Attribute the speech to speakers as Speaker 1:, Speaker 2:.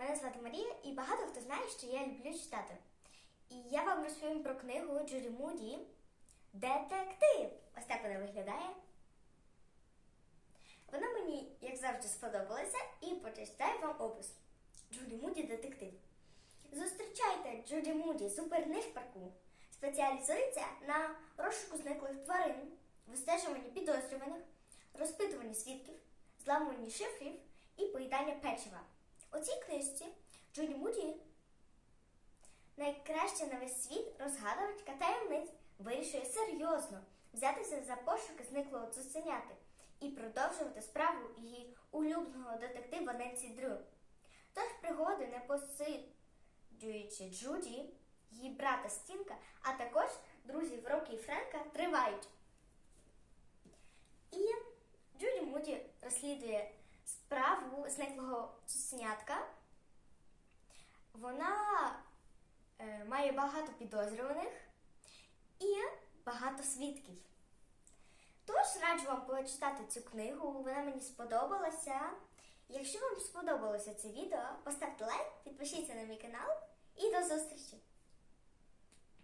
Speaker 1: Мене звати Марія, і багато хто знає, що я люблю читати. І я вам розповім про книгу Джуді Муді Детектив. Ось так вона виглядає. Вона мені, як завжди, сподобалася, і почитаю вам опис. Джуді Муді детектив. Зустрічайте Джуді Муді, супернишпарку. Спеціалізується на розшуку зниклих тварин, вистежуванні підозрюваних, розпитуванні свідків, зламуванні шифрів і поїдання печива. У цій книжці Джуді Муді найкраще на весь світ розгадувачка таємниць вирішує серйозно взятися за пошуки зниклого цуценяти і продовжувати справу її улюбленого детектива Ненсі Дрю. Тож пригоди не посиджуючи Джуді, її брата Стінка, а також друзів Рокі і Френка тривають. І Джуді Муді розслідує справу зниклого цуценятка. Вона е, має багато підозрюваних і багато свідків. Тож раджу вам почитати цю книгу, вона мені сподобалася. Якщо вам сподобалося це відео, поставте лайк, підпишіться на мій канал і до зустрічі!